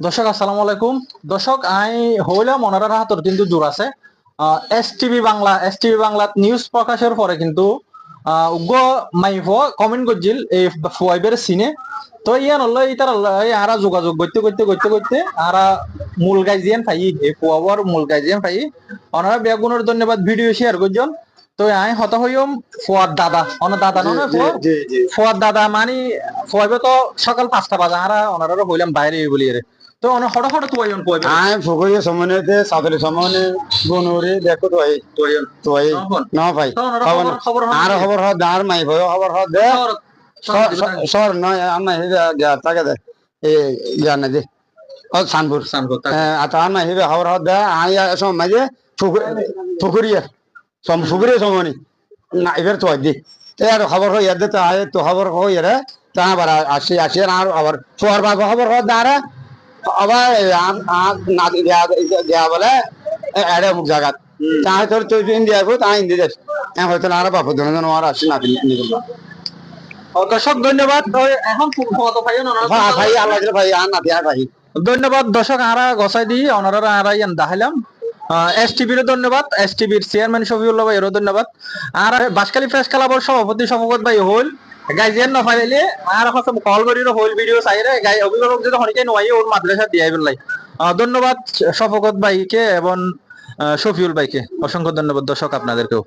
দর্শক আসসালামু আলাইকুম। দর্শক আই হইলাম মনারার হাতর কিন্তু জোর আছে। S TV Bangla S TV বাংলাত news প্রকাশের পরে কিন্তু উগ্র মাইফ কমেন্ট করছিল এই ফুয়াইবের সিনে তো ইতার আরা যোগাযোগ করতে করতে করতে করতে আরা মূল গাইজিয়ান পাই এই ফুয়াবর মূল গাইজিয়ান পাই ওনারা বেগুনের ধন্যবাদ ভিডিও শেয়ার করছেন তো আই হত হইম ফুয়ার দাদা অন দাদা নয় ফোয়ার দাদা মানে ফোয়াবে তো সকাল পাঁচটা বাজে আর ওনারা হইলাম বাইরে বলি রে তো আই ফুকুরি সমনেতে সাতলি সমনে গুনুরি দেখো তো এই তুয়াইন তো এই নহন। ন ভাই তো খবর আর খবর হ দার মাই ভাই খবর হ দে। সর নয় আমার হিবে গা তাকে দে। এ দে। ও সানপুর। আতা আমার হিবে খবর হ দে। আই সম মাঝে ফুকুরিয়া। সম ফুকুরিয়া সমনি। না এবার তো দি। তে আর খবর হ ইয়াদ তো আয় তো খবর হ ইয়ারে। তা আবার আসি আসি আর আবার ফুয়ার বাবা খবর হ দারা আবার না দেয়া বলে এড়ে মুখ জায়গাত তাই তোর তুই ইন্ডিয়া গো তাই ইন্ডিয়া যাস এখন হয়তো আর বাপ দুজন আর আসি না দর্শক ধন্যবাদ। এখন ফোয়া তো ভাই ভাই ভাই আল্লাহ দিলে ভাই আর না দিয়া ভাই। ধন্যবাদ দর্শক আরা গসাই দি ওনারা আরা ইয়ান দেখাইলাম এস টিভির ধন্যবাদ এস টিভির চেয়ারম্যান শফিউল্লাহ ভাইয়েরও ধন্যবাদ। আর বাসকালী প্রেস ক্লাবর সভাপতি শফকত ভাই হল। কল গাই যদি পেলাই। ধন্যবাদ শফকত ভাইকে এবং শফিউল ভাইকে অসংখ্য ধন্যবাদ দর্শক আপনাদেরকেও